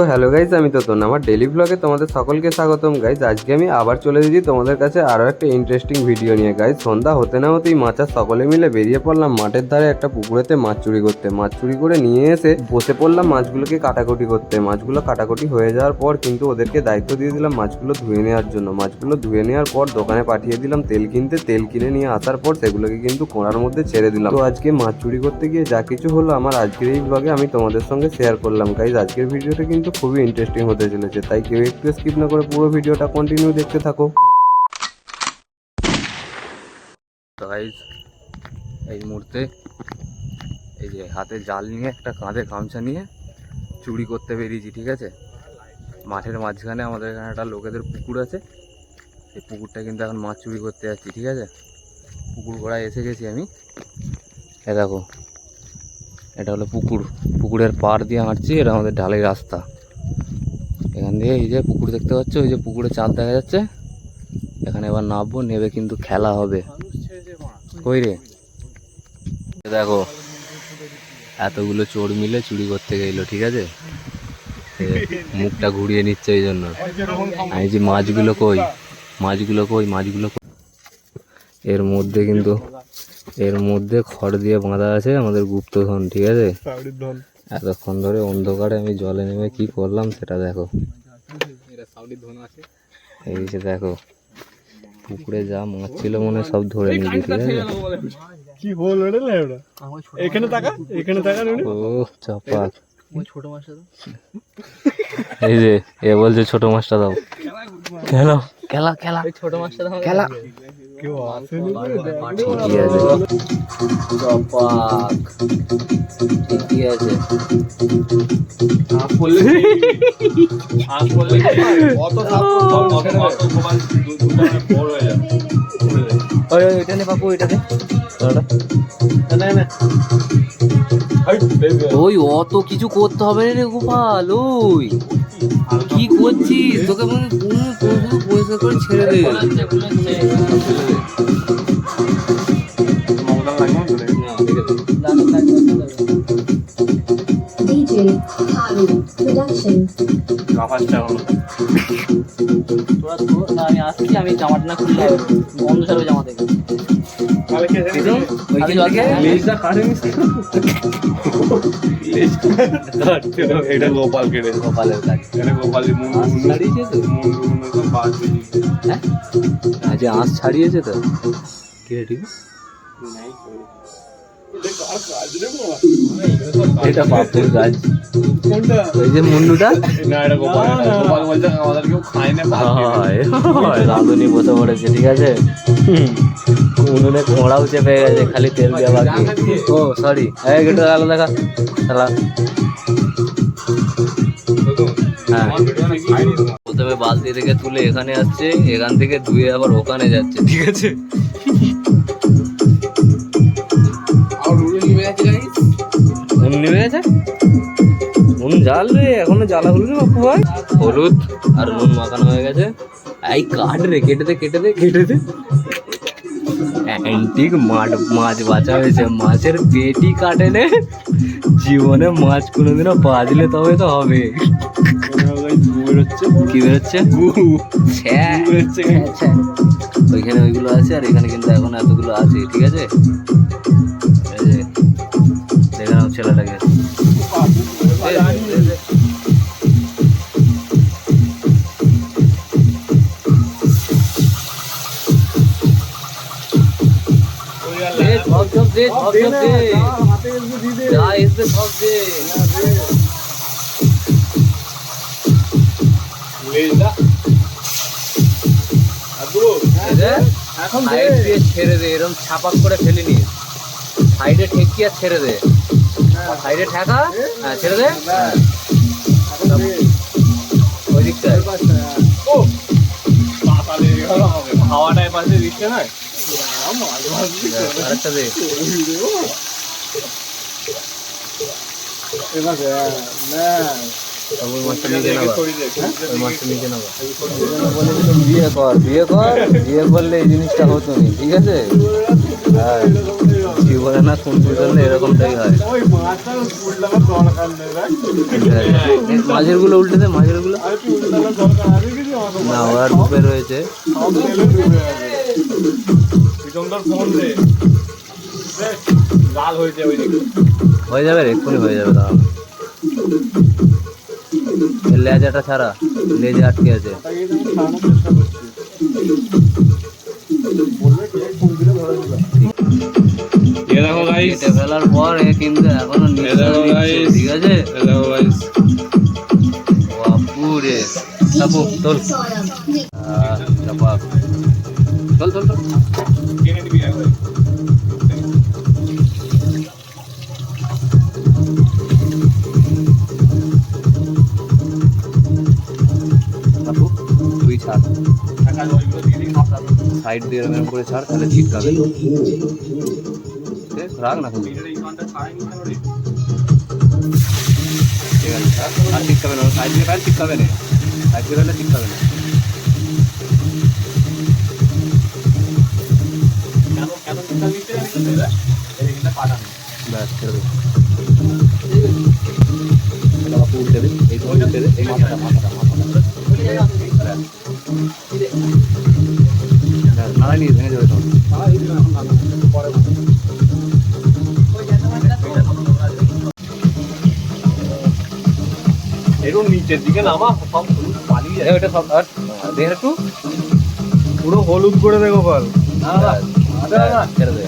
তো hello guys আমি তো আমার ডেলি ব্লগে তোমাদের সকলকে স্বাগতম গাইজ আজকে আমি আবার চলে এসেছি তোমাদের কাছে আরও একটা ইন্টারেস্টিং ভিডিও নিয়ে গাইজ সন্ধ্যা হতে না হতেই মাচার সকলে মিলে বেরিয়ে পড়লাম মাঠের ধারে একটা পুকুরেতে মাছ চুরি করতে। মাছ চুরি করে নিয়ে এসে বসে পড়লাম মাছগুলোকে কাটাকুটি করতে। মাছগুলো কাটাকুটি হয়ে যাওয়ার পর কিন্তু ওদেরকে দায়িত্ব দিয়ে দিলাম মাছগুলো ধুয়ে নেওয়ার জন্য। মাছগুলো ধুয়ে নেওয়ার পর দোকানে পাঠিয়ে দিলাম তেল কিনতে। তেল কিনে নিয়ে আসার পর সেগুলোকে কিন্তু কোড়ার মধ্যে ছেড়ে দিলাম। তো আজকে মাছ চুরি করতে গিয়ে যা কিছু হলো আমার আজকের এই ব্লগে আমি তোমাদের সঙ্গে শেয়ার করলাম। গাইজ আজকের ভিডিওটা কিন্তু খুবই ইন্টারেস্টিং হতে চলেছে। তাই কেউ একটু স্কিপ না করে পুরো ভিডিওটা কন্টিনিউ দেখতে থাকো। এই মুহূর্তে এই যে হাতে জাল নিয়ে, একটা কাঁধে গামছা নিয়ে চুরি করতে বেরিয়েছি, ঠিক আছে? মাঠের মাঝখানে আমাদের এখানে একটা লোকেদের পুকুর আছে। এই পুকুরটা কিন্তু এখন মাছ চুরি করতে যাচ্ছি, ঠিক আছে? পুকুর গোড়ায় এসে গেছি আমি। এ দেখো, এটা হলো পুকুর। পুকুরের পাড় দিয়ে হাঁটছি, এটা আমাদের ঢালাই রাস্তা। এখান দিয়ে এই যে পুকুর দেখতে পাচ্ছ ওই যে পুকুরে চাঁদ দেখা যাচ্ছে। এখানে এবার নামবো, নেবে কিন্তু খেলা হবে। কই রে? দেখো, এতগুলো চোর মিলে চুরি করতে গেলো, ঠিক আছে? মুখটা ঘুরিয়ে নিচ্ছে এই জন্য। আমি যে মাছগুলো কই? মাছগুলো কই? মাছগুলো? এর মধ্যে কিন্তু, এর মধ্যে খড় দিয়ে বাঁধা আছে আমাদের গুপ্তধন, ঠিক আছে? এতক্ষণ ধরে অন্ধকারে আমি জলে নেমে কি করলাম সেটা দেখো। এই যে দেখো পুকুরে যা মাছ ছিল মনে হয় সব ধরে নিবি ঠিক আছে কি হলো রে এখানে তাকা এখানে তাকা ও চাপাক এই যে এ বলছে ছোট মাছটা দাও। খেলা খেলা। খেলা ছোট মাছটা দাও। খেলা। কেউ আসেনি ঠিকই আছে চাপাক ঠিকই আছে ওই ওই এটা নে বাপু এটা নে। ওই অত কিছু করতে হবে রে গোপাল ওই। কি করছিস? তোকে মনে কোনো কোনো পরিষ্কার করে ছেড়ে দে। DJ Haru Productions. তোরা তো না আমি আসছি জামাটা না খুললে বন্ধ জামা থেকে। আজ আঁশ ছাড়িয়েছে তো? কি রে? ঠিক এটা বাপুর গাছ। ওই যে মুন্ডুটা ভাত কেড়ে। রাঁধুনি বসে পড়েছে ঠিক আছে? উনুনে ঘোড়াও চেপে গেছে খালি তেল দেওয়া বাকি। ও সরি এই গেটে আলো দেখা। শালা হ্যাঁ। প্রথমে বালতি থেকে তুলে এখানে আসছে এখান থেকে ধুয়ে আবার ওখানে যাচ্ছে। ঠিক আছে। নেমে গেছে। নুন জাল রে এখনও জ্বালা হলো না ভাই। হলুদ আর নুন মাখানো হয়ে গেছে। এই কাট রে কেটে দে কেটে দে কেটে দে। অ্যান্টিক মাছ মাছ বাঁচা হয়েছে। মাছের পেটি কাটে নে। জীবনে মাছ কোনোদিনও বাজলে তবে তো হবে। কি বেরোচ্ছে? ওইখানে ওইগুলো আছে আর এখানে কিন্তু এখন এতগুলো আছে ঠিক আছে? ঝপ দে, ঝপ ঝপ যা এসবে সব দে। এই দে, সাইড দিয়ে ছেড়ে দে এরকম ছাপাক করে ফেলে নিস সাইডে ঠেকিয়ে ছেড়ে দে। সাইডে ঠেকা হ্যাঁ ছেড়ে দে। হ্যাঁ। ওই দিকটায়। হাওয়াটা পাশে দিচ্ছে না? বিয়ে কর বিয়ে কর বিয়ে করলে এই জিনিসটা হতো না ঠিক আছে? হ্যাঁ বলে না কনফিউশন এরকমটাই হয়। মাঝেরগুলো উল্টে দে মাঝেরগুলো না ওরা ডুবে রয়েছে। ফোন দে। লাল হয়ে যাবে রে এক্ষুনি হয়ে যাবে এর লেজাটা ছাড়া লেজে আটকে আছে। দেখো গাইস ফেলার পর এ কিন্তু এখনও দেখো ঠিক আছে? দেখো গাইস বাপুরে তোল সাইড দিয়ে এরকম করে ছাড়, তাহলে ছিটকাবে রাখ না তুমি ঠিক আছে আর ছিটকাবে না, সাইড দিয়ে ফেল, ছিটকাবে না। সাইড দিয়ে ফেলে ছিটকাবে না। এই ব্যাস, নিয়ে ভেঙে যাবে তখন এরকম নিচের দিকে নামা সব হলুদ পালিয়ে যায়। ওটা সব আর দেখ একটু। পুরো হলুদ করে দে গোপাল। ব্যাস, ব্যাস, ছেড়ে দে।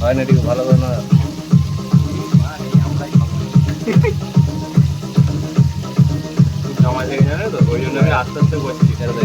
হয় না ঠিক ভালো করে না। জমা থেকে জানে তো? ওই জন্য আমি আস্তে আস্তে করছি ছেড়ে দে।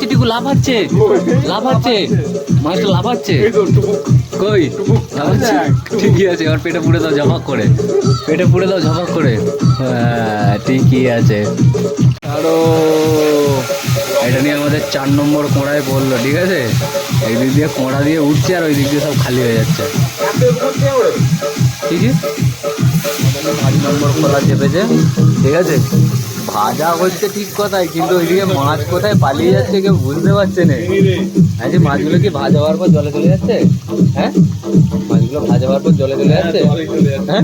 টিকু। মাছটা কই ঠিকই আছে পেটে পুড়ে দাও ঝপাক করে। পেটে পুড়ে দাও ঝপাক করে। হ্যাঁ ঠিকই আছে। আরও। এটা নিয়ে আমাদের চার নম্বর কোঁড়ায় পড়ল ঠিক আছে? এই দিক দিয়ে কোঁড়া দিয়ে উঠছে আর ওই দিক দিয়ে সব খালি হয়ে যাচ্ছে। ঠিক আছে পাঁচ নম্বর খোলা চেপেছে। ঠিক আছে? ভাজা হচ্ছে ঠিক কথাই, কিন্তু ওইদিকে মাছ কোথায় পালিয়ে যাচ্ছে কেউ বুঝতে পারছে না। হ্যাঁ যে মাছগুলো কি ভাজা হওয়ার পর জলে চলে যাচ্ছে? হ্যাঁ? মাছগুলো ভাজা হওয়ার পর জলে চলে যাচ্ছে? হ্যাঁ?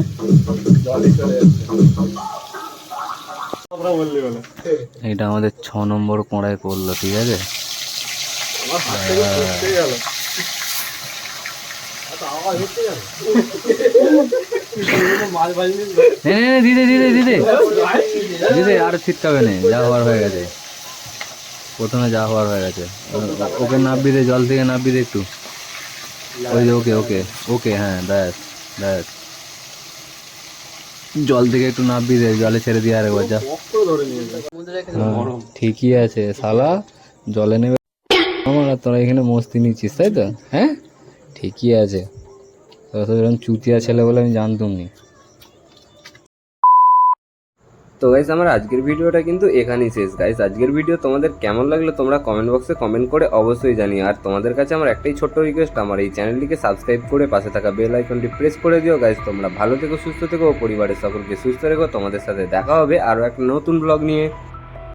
এটা আমাদের ছ নম্বর কোঁড়ায় পড়ল ঠিক আছে ঠিক গেল আচ্ছা আওয়াজ হচ্ছে কেন মাছ বাজনি নে নে, নে, দিদে দিদে দিদে দিদে আর ছিটকাবে না যা হওয়ার হয়ে গেছে। প্রথমে যা হওয়ার হয়ে গেছে। ওকে নাববি দে জল থেকে নাববি দে একটু। ওই যে ওকে ওকে ওকে হ্যাঁ ব্যাস ব্যাস। জল থেকে একটু নাববি দে জলে ছেড়ে দিয়ে আরেকবার যা। ঠিকই আছে শালা। জলে নেবে আমার আর তোরা এখানে মস্তি নিচ্ছিস তাই তো? হ্যাঁ? ঠিকই আছে। তোরা এরকম চুতিয়া ছেলে বলে আমি জানতাম নি। তো গাইস আমার আজকের ভিডিওটা কিন্তু এখানেই শেষ। গাইস আজকের ভিডিও তোমাদের কেমন লাগল তোমরা কমেন্ট বক্সে কমেন্ট করে অবশ্যই জানিও। আর তোমাদের কাছে আমার একটাই ছোট্ট রিকোয়েস্ট আমার এই চ্যানেলটিকে সাবস্ক্রাইব করে পাশে থাকা বেল আইকনটি প্রেস করে দিও। গাইস তোমরা ভালো থেকো, সুস্থ থেকো, পরিবারের সকলকে সুস্থ রেখো। তোমাদের সাথে দেখা হবে আরও একটা নতুন ব্লগ নিয়ে।